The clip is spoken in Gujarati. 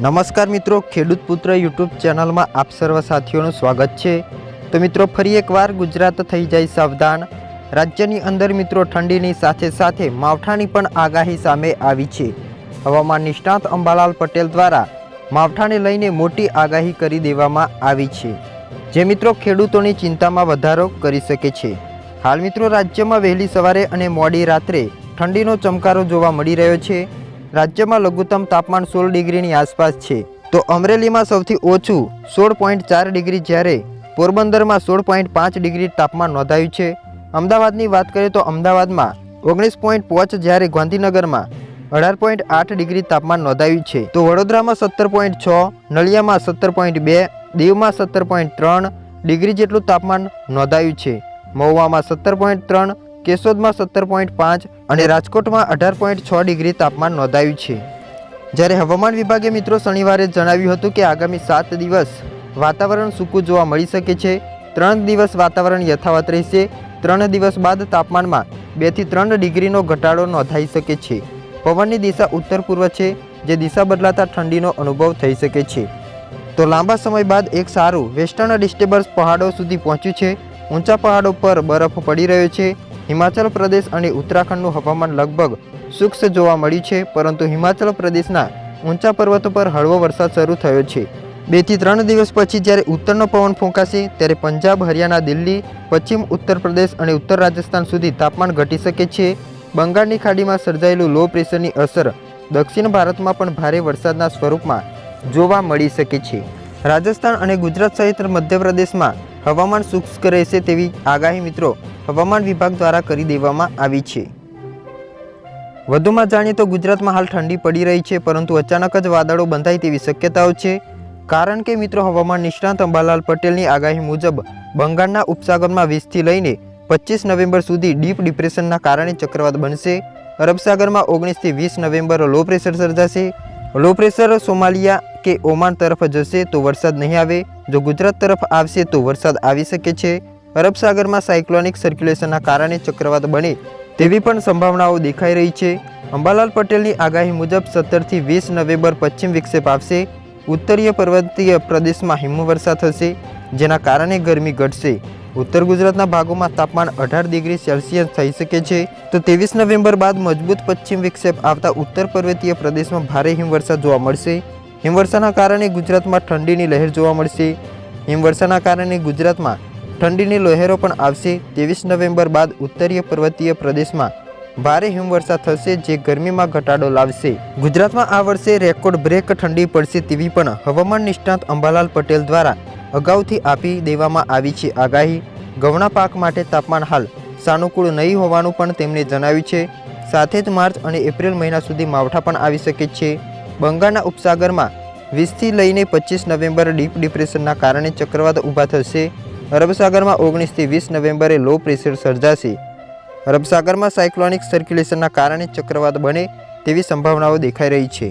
નમસ્કાર મિત્રો, ખેડૂત પુત્ર યુટ્યુબ ચેનલમાં આપ સર્વ સાથીઓનું સ્વાગત છે. તો મિત્રો, ફરી એકવાર ગુજરાત થઈ જાય સાવધાન. રાજ્યની અંદર મિત્રો, ઠંડીની સાથે સાથે માવઠાની પણ આગાહી સામે આવી છે. હવામાન નિષ્ણાત અંબાલાલ પટેલ દ્વારા માવઠાને લઈને મોટી આગાહી કરી દેવામાં આવી છે. જે મિત્રો, ખેડૂતોની ચિંતામાં વધારો કરી શકે છે. હાલ મિત્રો, રાજ્યમાં વહેલી સવારે અને મોડી રાત્રે ઠંડીનો ચમકારો જોવા મળી રહ્યો છે. રાજ્યમાં લઘુત્તમ તાપમાન સોળ ડિગ્રીની આસપાસ છે. તો અમરેલીમાં સૌથી ઓછું સોળ પોઈન્ટ ચાર ડિગ્રી જ્યારે પોરબંદરમાં સોળ પોઈન્ટ પાંચ ડિગ્રી તાપમાન નોંધાયું છે. અમદાવાદની વાત કરીએ તો અમદાવાદમાં ઓગણીસ પોઈન્ટ પાંચ જ્યારે ગાંધીનગરમાં અઢાર પોઈન્ટ આઠ ડિગ્રી તાપમાન નોંધાયું છે. તો વડોદરામાં સત્તર પોઈન્ટ છ, નલિયામાં સત્તર પોઈન્ટ બે, દીવમાં સત્તર પોઈન્ટ ત્રણ ડિગ્રી જેટલું તાપમાન નોંધાયું છે. મહુવામાં સત્તર પોઈન્ટ ત્રણ કેશોદમાં સત્તર પોઈન્ટ પાંચ અને રાજકોટમાં અઢાર પોઈન્ટ છ ડિગ્રી તાપમાન નોંધાયું છે. જ્યારે હવામાન વિભાગે મિત્રો શનિવારે જણાવ્યું હતું કે આગામી સાત દિવસ વાતાવરણ સૂકું જોવા મળી શકે છે. ત્રણ દિવસ વાતાવરણ યથાવત રહેશે. ત્રણ દિવસ બાદ તાપમાનમાં બેથી ત્રણ ડિગ્રીનો ઘટાડો નોંધાઈ શકે છે. પવનની દિશા ઉત્તર પૂર્વ છે, જે દિશા બદલાતા ઠંડીનો અનુભવ થઈ શકે છે. તો લાંબા સમય બાદ એક સારું વેસ્ટર્ન ડિસ્ટર્બન્સ પહાડો સુધી પહોંચ્યું છે. ઊંચા પહાડો પર બરફ પડી રહ્યો છે. હિમાચલ પ્રદેશ અને ઉત્તરાખંડનું હવામાન લગભગ શુષ્ક જોવા મળ્યું છે, પરંતુ હિમાચલ પ્રદેશના ઊંચા પર્વતો પર હળવો વરસાદ શરૂ થયો છે. બેથી ત્રણ દિવસ પછી જ્યારે ઉત્તરનો પવન ફૂંકાશે, ત્યારે પંજાબ, હરિયાણા, દિલ્હી, પશ્ચિમ ઉત્તર પ્રદેશ અને ઉત્તર રાજસ્થાન સુધી તાપમાન ઘટી શકે છે. બંગાળની ખાડીમાં સર્જાયેલું લો પ્રેશરની અસર દક્ષિણ ભારતમાં પણ ભારે વરસાદના સ્વરૂપમાં જોવા મળી શકે છે. રાજસ્થાન અને ગુજરાત સહિત મધ્યપ્રદેશમાં હવામાન શુષ્ક રહેશે તેવી આગાહી મિત્રો હવામાન વિભાગ દ્વારા કરી દેવામાં આવી છે. વધુમાં જાણીએ તો ગુજરાતમાં હાલ ઠંડી પડી રહી છે, પરંતુ અચાનક જ વાદળો બંધાય તેવી શક્યતાઓ છે. કારણ કે મિત્રો, હવામાન નિષ્ણાત અંબાલાલ પટેલની આગાહી મુજબ, બંગાળના ઉપસાગરમાં વીસથી લઈને પચીસ નવેમ્બર સુધી ડીપ ડિપ્રેશનના કારણે ચક્રવાત બનશે. અરબસાગરમાં ઓગણીસથી વીસ નવેમ્બર લો પ્રેશર સર્જાશે. લો પ્રેશર સોમાલિયા કે ઓમાન તરફ જશે તો વરસાદ નહીં આવે. જો ગુજરાત તરફ આવશે તો વરસાદ આવી શકે છે. અરબસાગરમાં સાયક્લોનિક સર્ક્યુલેશનના કારણે ચક્રવાત બને તેવી પણ સંભાવનાઓ દેખાઈ રહી છે. અંબાલાલ પટેલની આગાહી મુજબ સત્તરથી વીસ નવેમ્બર પશ્ચિમ વિક્ષેપ આવશે. ઉત્તરીય પર્વતીય પ્રદેશમાં હિમવર્ષા થશે, જેના કારણે ગરમી ઘટશે. ઉત્તર ગુજરાતના ભાગોમાં તાપમાન અઢાર ડિગ્રી સેલ્સિયસ થઈ શકે છે. તો ત્રેવીસ નવેમ્બર બાદ મજબૂત પશ્ચિમ વિક્ષેપ આવતા ઉત્તર પર્વતીય પ્રદેશમાં ભારે હિમવર્ષા જોવા મળશે. હિમવર્ષાના કારણે ગુજરાતમાં ઠંડીની લહેર જોવા મળશે. હિમવર્ષાના કારણે ગુજરાતમાં ઠંડીની લહેરો પણ આવશે. ત્રેવીસ નવેમ્બર બાદ ઉત્તરીય પર્વતીય પ્રદેશમાં ભારે હિમવર્ષા થશે જે ગરમીમાં ઘટાડો લાવશે. ગુજરાતમાં આ વર્ષે રેકોર્ડ બ્રેક ઠંડી પડશે તેવી પણ હવામાન નિષ્ણાત અંબાલાલ પટેલ દ્વારા અગાઉથી આપી દેવામાં આવી છે આગાહી. ઘઉંના પાક માટે તાપમાન હાલ સાનુકૂળ નહીં હોવાનું પણ તેમણે જણાવ્યું છે. સાથે જ માર્ચ અને એપ્રિલ મહિના સુધી માવઠા પણ આવી શકે છે. બંગાળના ઉપસાગરમાં વીસથી લઈને પચીસ નવેમ્બર ડીપ ડિપ્રેશનના કારણે ચક્રવાત ઊભા થશે. અરબસાગરમાં ઓગણીસથી વીસ નવેમ્બરે લો પ્રેશર સર્જાશે. અરબસાગરમાં સાયક્લોનિક સર્ક્યુલેશનના કારણે ચક્રવાત બને તેવી સંભાવનાઓ દેખાઈ રહી છે.